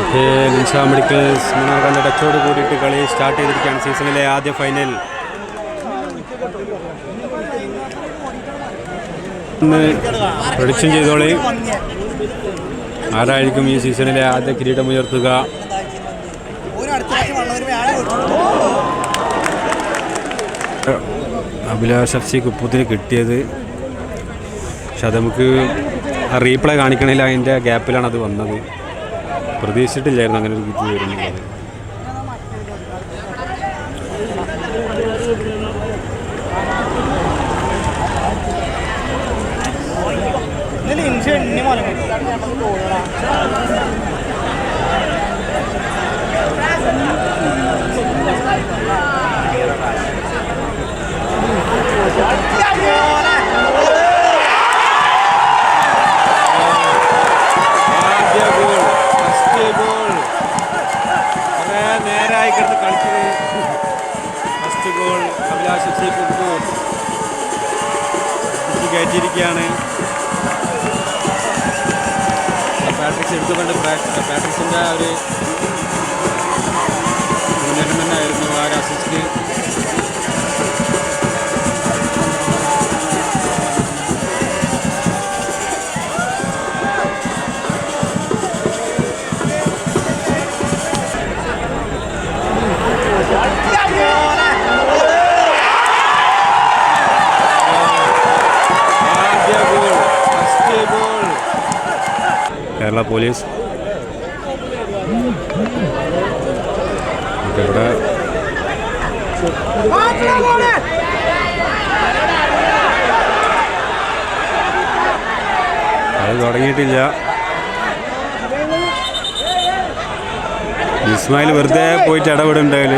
Okay Ninsha medicals മണ്ണാർക്കാന്റെ ടച്ചോട് കൂടിയിട്ട് കളി start ചെയ്തിരിക്കുകയാണ് സീസണിലെ ആദ്യ ഫൈനൽ. പ്രൊഡിക്ഷൻ ചെയ്തോളി. ആരായിരിക്കും ഈ സീസണിലെ ആദ്യ കിരീടം ഉയർത്തുക? അഭിലാഷ് എഫ് കുപ്പത്തിന് കിട്ടിയത് പക്ഷെ അത് നമുക്ക് റീപ്ലേ കാണിക്കണില്ല അതിന്റെ ഗ്യാപ്പിലാണ് അത് വന്നത് പ്രതീക്ഷിച്ചിട്ടില്ലായിരുന്നു അങ്ങനെ ഒരു വിധി വരുന്നുള്ളത് ആദ്യ സി കുപ്പൂർ കയറ്റിയിരിക്കുകയാണ്. പാട്രിക്സ് എടുത്തുകൊണ്ട് പാട്രിക്സിന്റെ ആ ഒരു മുന്നേറ്റം തന്നെ ആയിരുന്നു ആ ഒരു അസിസ്റ്റ് കേരള പോലീസ്. ഇവിടെ അത് തുടങ്ങിയിട്ടില്ല. ഇസ്മായിൽ വെറുതെ പോയിട്ട് ഇടപെടുണ്ടായാൽ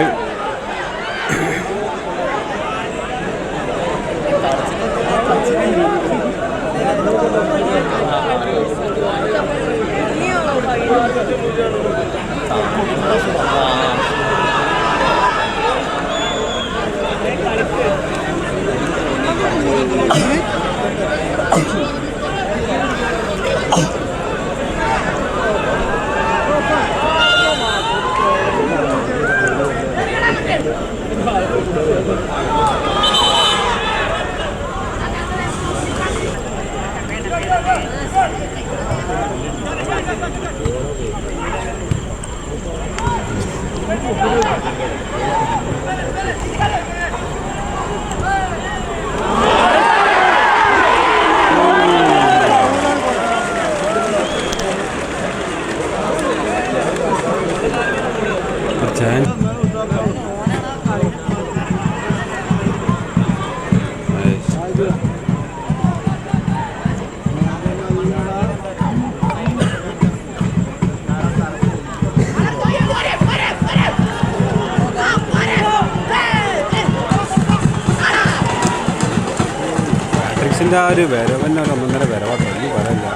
ആ ഒരു വരവ് തന്നെ ഒരു ഒന്നൊന്നര വരവാട്ടോ ഒന്നും പറയില്ല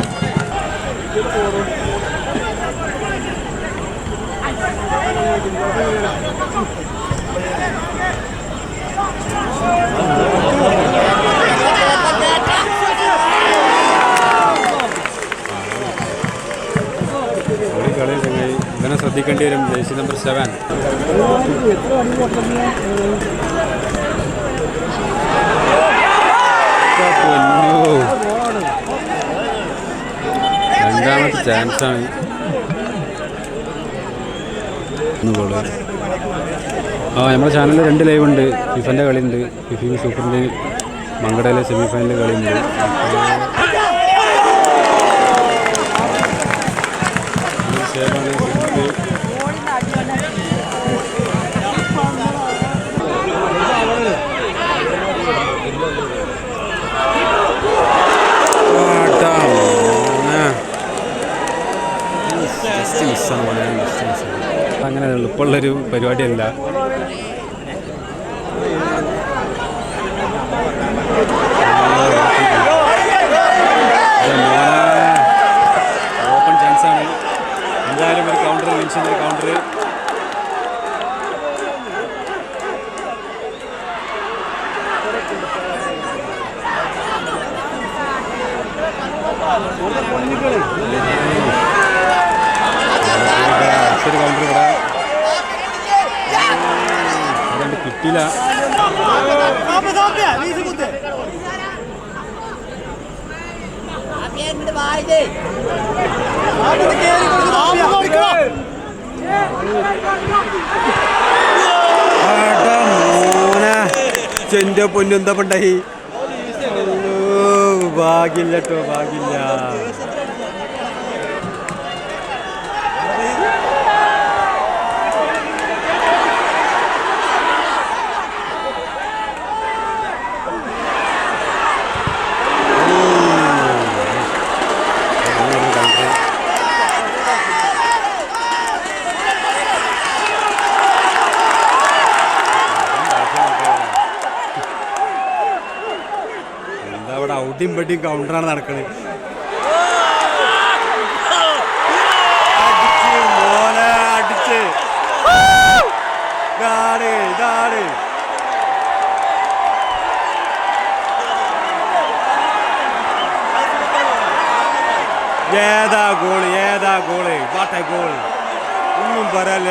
കളി ചങ്ങായി ഇവനെ ശ്രദ്ധിക്കേണ്ടി വരും ജേഴ്സി നമ്പർ സെവൻ രണ്ടാമത്തെ ചാൻസാണ് ആണ്. ആ നമ്മുടെ ചാനലിൽ രണ്ട് ലൈവ് ഉണ്ട്. ഫിഫന്റെ കളിയുണ്ട്. ഫിഫി സൂപ്പറിന്റെ മങ്കടയിലെ സെമി ഫൈനൽ കളിയുണ്ട്. അപ്പോൾ അങ്ങനെ എളുപ്പമുള്ളൊരു പരിപാടിയല്ല ഓപ്പൺ ചാൻസാണ്. എന്തായാലും ഒരു കൗണ്ടർ മെൻഷൻ ഒരു കൗണ്ടർ അടുത്തൊരു കൗണ്ടർ ഇവിടെ അതുകൊണ്ട് കിട്ടിയില്ല ചെന്റെ പൊന്നെന്താ പണ്ടായി? ഭാഗ്യല്ല കേട്ടോ ഭാഗ്യമില്ല. എന്താ ഇവിടെ ഔട്ടിയും പെട്ടിയും കൗണ്ടറാണ് നടക്കണത് അടിച്ച് മോനെ അടിച്ച്. ഇതാണ് ഇതാണ് ഏതാ ഗോൾ ഏതാ ഗോൾ? വാട്ടെ ഗോൾ ഒന്നും പറയല്ല.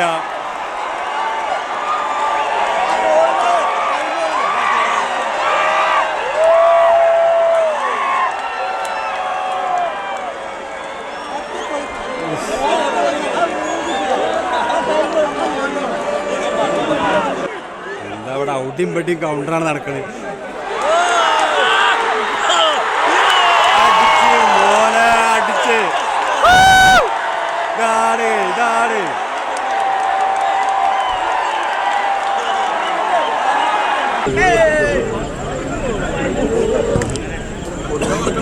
ഇവിടെ ഔട്ടിയും പെട്ടിയും കൗണ്ടറാണ് നടക്കണത് അടിച്ച് മോനെ അടിച്ച് ഇതാണ് ഇതാണ് ഒരു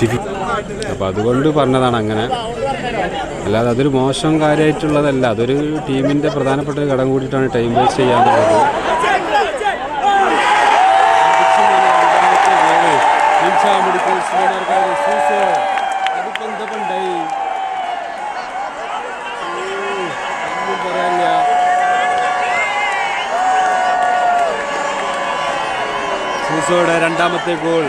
ഫിഫ്റ്റി അപ്പോൾ അതുകൊണ്ട് പറഞ്ഞതാണ് അങ്ങനെ. അല്ലാതെ അതൊരു മോശം കാര്യമായിട്ടുള്ളതല്ല. അതൊരു ടീമിന്റെ പ്രധാനപ്പെട്ട ഒരു ഘടകം കൂടിയിട്ടാണ് ടൈം വേസ്റ്റ് ചെയ്യാന്നുള്ളത് രണ്ടാമത്തെ ഗോൾ.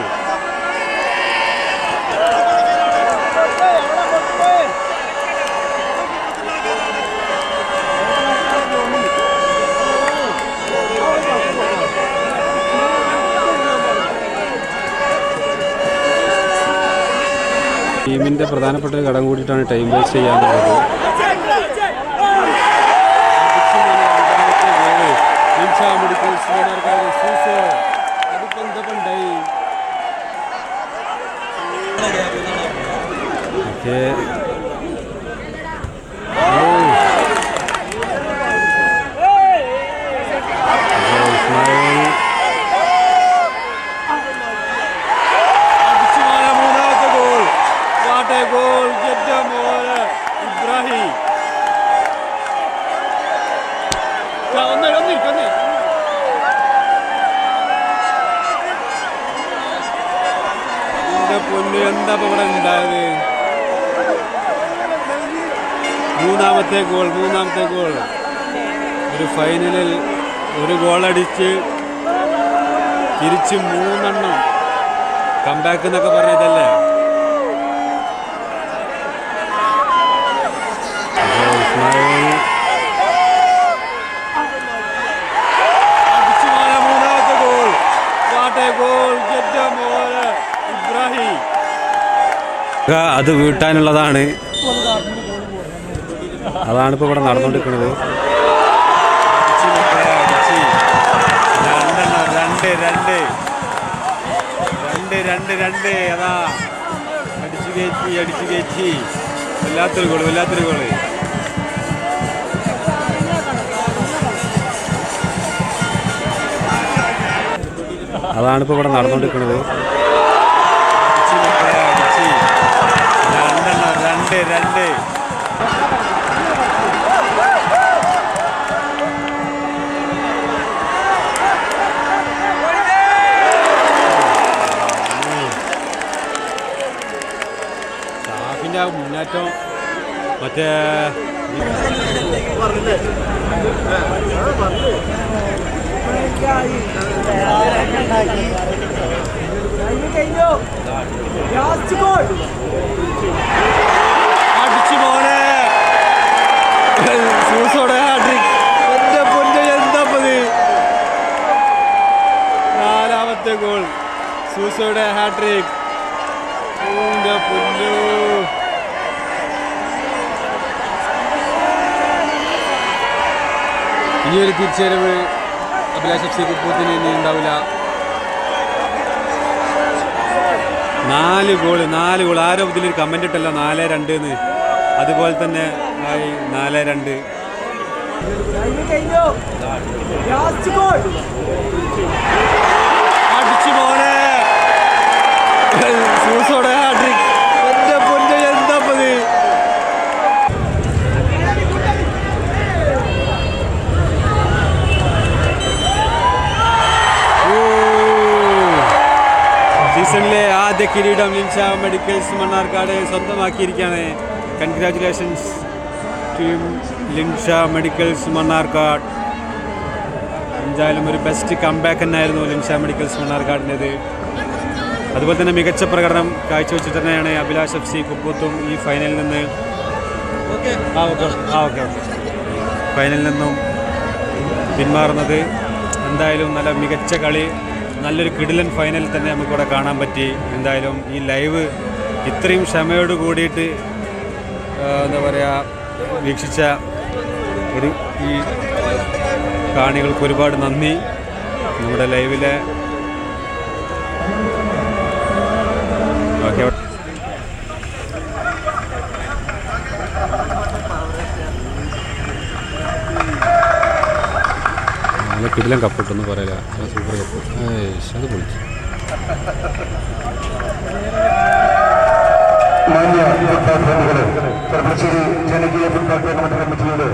ടീമിന്റെ പ്രധാനപ്പെട്ട ഒരു ഘടകം കൂടിയിട്ടാണ് ടൈം വേസ്റ്റ് ചെയ്യാന്നുള്ളത് ഓക്കേ. എന്താ ഇവിടെ ഉണ്ടായത്? മൂന്നാമത്തെ ഗോൾ മൂന്നാമത്തെ ഗോൾ. ഒരു ഫൈനലിൽ ഒരു ഗോൾ അടിച്ച് തിരിച്ച് മൂന്നെണ്ണം. കംബാക്ക് എന്നൊക്കെ പറഞ്ഞതല്ലേ? Goal what a goal Ibrahim. അത് വീട്ടാനുള്ളതാണ്. അതാണ് ഇപ്പോൾ ഇവിടെ നടന്നുകൊണ്ടിരിക്കുന്നത് രണ്ട് രണ്ട് രണ്ട് രണ്ട് രണ്ട് അതാ ഇവിടെ നടന്നുകൊണ്ടിരിക്കുന്നത് രണ്ട്. ആ മുന്നേറ്റം മറ്റേ അടിച്ചു സൂസോടെ ഹാട്രിക്. എന്റെ പൊന്നു എന്താ പതി നാലാമത്തെ ഗോൾ. സൂസോയുടെ ഹാട്രിക്. പൊന്നു. ഇനിയൊരു തിരിച്ചുവരവ് അഭിലാഷ് എഫ് സി കുപ്പൂത്തിന് ഇനി ഉണ്ടാവില്ല. നാല് ഗോൾ നാല് ഗോൾ ആരോ ഇതിലൊരു കമന്റ് ഇട്ടല്ലോ നാല് രണ്ട് എന്ന്. അതുപോലെ തന്നെ നാല് രണ്ട്. അടിച്ചു മോനെ. സൂസോടെ ഹാട്രിക് എന്റെ പൊന്നു എന്താ പതി സീസണിലെ ആദ്യ കിരീടം Linsha medicals Mannarkkad സ്വന്തമാക്കിയിരിക്കുകയാണ്. Congratulations team Linsha medicals Mannarkkad. എന്തായാലും ഒരു ബെസ്റ്റ് കംബാക്ക് തന്നെയായിരുന്നു ലിൻഷ മെഡിക്കൽസ് മണ്ണാർക്കാടിന്റെത്. അതുപോലെ തന്നെ മികച്ച പ്രകടനം കാഴ്ചവെച്ചിട്ട് തന്നെയാണ് അഭിലാഷ് എഫ് സി കുപ്പൂത്തും ഈ ഫൈനലിൽ നിന്ന് ആ ഓക്കെ ആ ഓക്കെ ഓക്കെ ഫൈനലിൽ നിന്നും പിന്മാറുന്നത്. എന്തായാലും നല്ല മികച്ച കളി നല്ലൊരു കിടിലൻ ഫൈനൽ തന്നെ നമുക്കിവിടെ കാണാൻ പറ്റി. എന്തായാലും ഈ ലൈവ് ഇത്രയും ക്ഷമയോട് കൂടിയിട്ട് എന്താ പറയുക വീക്ഷിച്ച ഒരു ഈ കാണികൾക്ക് ഒരുപാട് നന്ദി. നമ്മുടെ ലൈവിലെ ഓക്കെ നല്ല കിടിലൻ കപ്പിട്ടൊന്നും പറയില്ല സൂപ്പർ കപ്പ്. അത് പൊളിച്ചു. മാന്യ ഫുട്ബോൾ പ്രേമികളെ ചെറുപ്പശ്ശേരി ജനകീയ ഫുട്ബോൾ ടൂർണമെന്റ് കമ്മിറ്റിയുടെ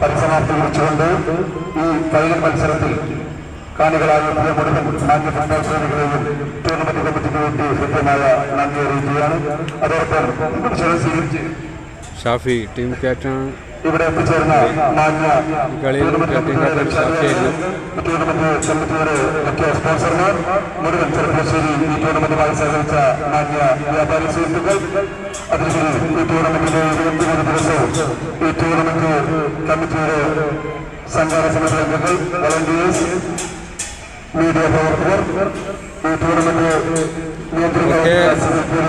പരിസമാപ്തി കുറിച്ചുകൊണ്ട് ഈ ഫൈനൽ മത്സരത്തിൽ കാണികളായ പ്രിയ മുഴുവൻ മാന്യ ഫുട്ബോൾ പ്രേമികളെയും ടൂർണമെന്റ് കമ്മിറ്റിക്ക് വേണ്ടി ഹൃദ്യമായ നന്ദി അറിയിക്കുകയാണ്. അതോടൊപ്പം ഷാഫി ടീം ക്യാപ്റ്റൻ ഇവിടെ എത്തിച്ചേർന്ന മാന്യ ടൂർണമെന്റ് കമ്മിറ്റിയുടെ മുഖ്യ സ്പോൺസർമാർ മുഴുവൻ ചെറുപ്പശ്ശേരി ഈ ടൂർണമെന്റുമായി സഹകരിച്ച മാന്യ വ്യാപാരി സുഹൃത്തുക്കൾ. അതിനുശേഷം ഈ ടൂർണമെന്റിന്റെ ഇരുപത്തിമൂന്ന് ദിവസവും ഈ ടൂർണമെന്റ് കമ്മിറ്റിയുടെ സംഘാടക സമിതി അംഗങ്ങൾ വളണ്ടിയേഴ്സ് മീഡിയ പ്രവർത്തകർ ഈ ടൂർണമെന്റ് ഓക്കേ. നിയന്ത്രിക്കുന്ന